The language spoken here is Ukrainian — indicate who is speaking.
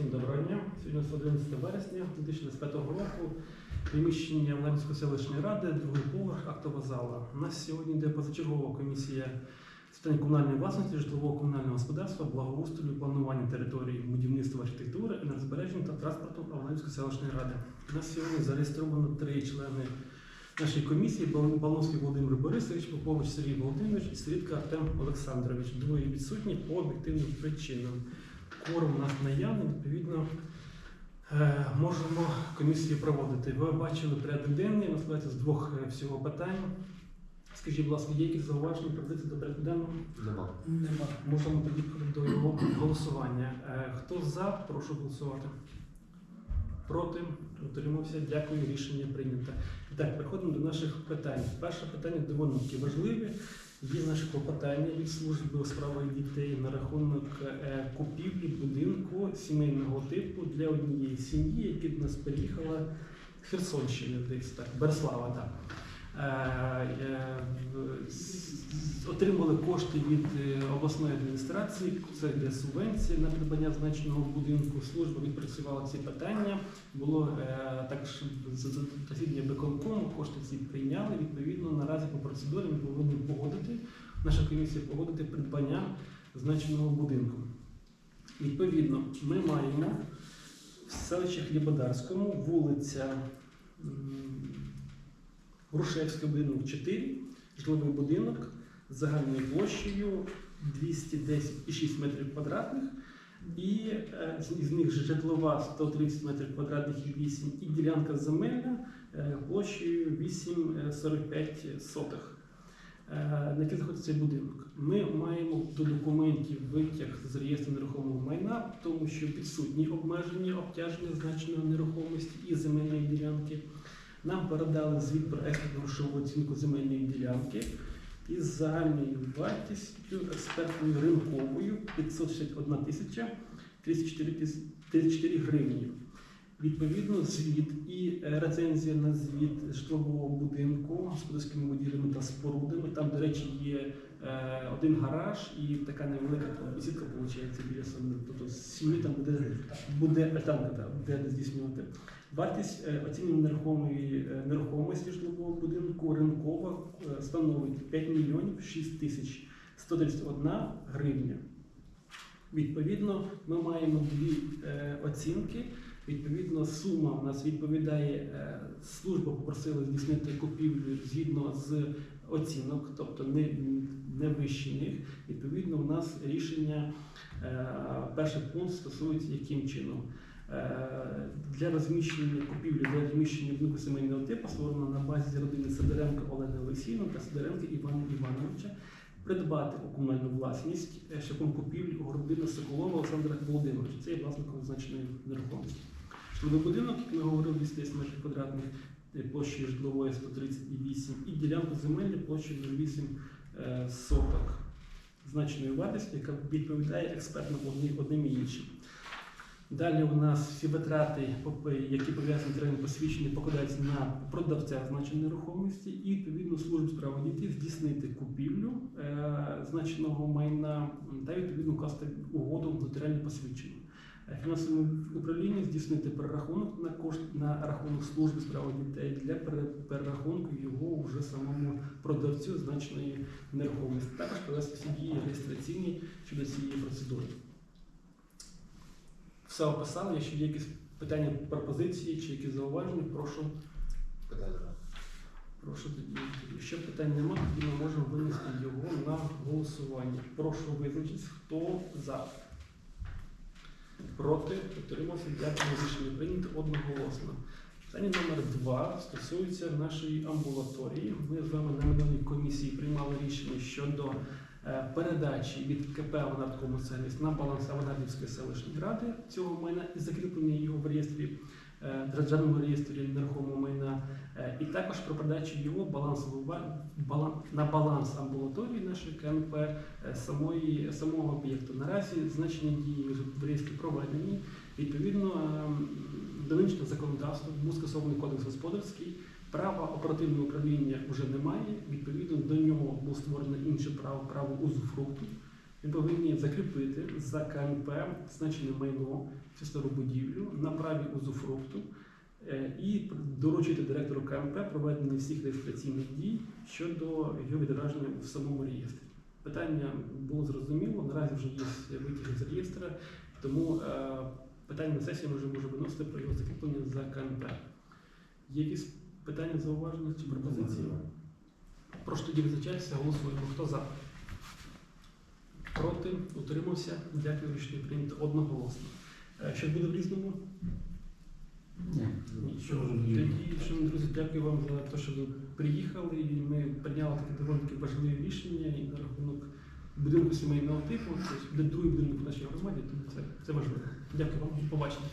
Speaker 1: Всім доброго дня. Сьогодні у 11 вересня 2025 року. Приміщення Лемської селищної ради, другий поверх, актова зала. У нас сьогодні йде позачергова комісія з питань комунальної власності, житлового комунального господарства, благоустрою, планування території, будівництва архітектури, енергозбереження та транспорту Лемської селищної ради. У нас сьогодні зареєстровано три члени нашої комісії: Бал- Балновський Володимир Борисович, Попович Сергій Володимирович і Стрітка Артем Олександрович. Двоє відсутні по об'єктивним причинам. Кворум у нас наявний, відповідно, е, можемо комісію проводити. Ви бачили порядок денний, він складається з двох е, всього питань. Скажіть, будь ласка, є якісь зауваження пропозиції до порядку денного?
Speaker 2: Нема.
Speaker 1: Нема. Можемо тоді до його голосування. Е, Хто за, прошу голосувати. Проти, утримався. Дякую, рішення прийнято. Так, переходимо до наших питань. Перше питання доволі важливе. Є наше клопотання від служби у справах дітей на рахунок е, купівлі будинку сімейного типу для однієї сім'ї, яка до нас переїхала з Херсонщини, десь так, Берслава, так. Е, е, Отримали кошти від е, обласної адміністрації, це йде субвенція на придбання значного будинку. Служба відпрацювала ці питання. Було також засідання виконкому, кошти ці прийняли. Відповідно, наразі по процедурі ми повинні погодити, наша комісія погодити придбання значеного будинку. Відповідно, ми маємо в селищі Хлібодарському вулиця Грушевський будинок 4, житловий будинок з загальною площею 210,6 метрів квадратних. І е, з- них житлова 130 метрів квадратних і 8, і ділянка земельна е, площею 8,45 сотих. Е, на якій знаходиться цей будинок. Ми маємо до документів витяг з реєстру нерухомого майна, тому що відсутні обмеження обтяження значеної нерухомості і земельної ділянки. Нам передали звіт про експертну грошову оцінку земельної ділянки із загальною вартістю експертною ринковою 561 тисяча 34 гривні. Відповідно, звіт і е, рецензія на звіт житлового будинку господарськими будівлями та спорудами. Там, до речі, є е, один гараж і така невелика бесідка, виходить, біля самого. Тобто з сім'ї там буде, буде альтанка, там, де здійснювати. Вартість е, оцінювання нерухомої е, нерухомості житлового будинку ринкова е, становить 5 мільйонів 6 тисяч 131 гривня. Відповідно, ми маємо дві оцінки. Відповідно, сума у нас відповідає, служба попросила здійснити купівлю згідно з оцінок, тобто не, не вище них. Відповідно, у нас рішення, перший пункт стосується яким чином. Е, Для розміщення купівлі для розміщення будинку сімейного типу створено на базі родини Сидоренка Олени Олексійовни та Сидоренка Івана Івановича придбати у комунальну власність е, шляхом купівлі у родини Соколова Олександра Володимировича. Це є власником зазначеної нерухомості. Житловий будинок, як ми говорили, 210 метрів квадратних е, площею житлової 138 і ділянку земельної площею 08 е, соток значної вартості, яка відповідає експертно одним і іншим. Далі у нас всі витрати, які пов'язані з терміном посвідчення, покладаються на продавця значеної нерухомості, і відповідно службу справа дітей здійснити купівлю е, значеного майна та відповідно укласти угоду нотаріальне посвідчення. Е, Фінансове управління здійснити перерахунок на кошт на рахунок служби справа дітей для перерахунку його вже самому продавцю значеної нерухомості. Також провести всі дії реєстраційні щодо цієї процедури. Все описали. Якщо є якісь питання, пропозиції чи якісь зауваження, прошу,
Speaker 2: Питання
Speaker 1: прошу тоді. Якщо питань немає, тоді ми можемо винести його на голосування. Прошу визначитись, хто за. Проти, утримався, дякую, рішення прийнято одноголосно. Питання номер два стосується нашої амбулаторії. Ми з вами на минулій комісії приймали рішення щодо передачі від КП «Аванарткомсервіс» на баланс Аванардівської селищної ради цього майна і закріплення його в реєстрі е, державному реєстрі нерухомого майна, е, і також про передачу його балансового на баланс амбулаторії нашої КНП е, самої самого об'єкту. Наразі значення дії в реєстрі проведені. Відповідно, ем, до нинішнього законодавства був скасований кодекс господарський. Права оперативного управління вже немає. Відповідно, до нього було створено інше право право узуфрукту. Ми повинні закріпити за КНП значене майно чи стару будівлю на праві узуфрукту е, і доручити директору КНП проведення всіх реєстраційних дій щодо його відображення в самому реєстрі. Питання було зрозуміло, наразі вже є витяги з реєстра, тому е, питання на сесії ми вже можемо виносити про його закріплення за КНП. Є якісь питання, зауваження чи пропозиції? Прошу тоді визначатися, голосуємо. Хто за? Проти? Утримався? Дякую, рішення прийнято одноголосно. Е, Що буде в різному? Ні. Нічого. Тоді, шановні друзі, дякую вам за те, що ви приїхали. І ми прийняли таке доволі важливе рішення і на рахунок будинку сімейного типу. Тобто буде другий будинок в нашій громаді, тому це, це важливо. Дякую вам. Побачення.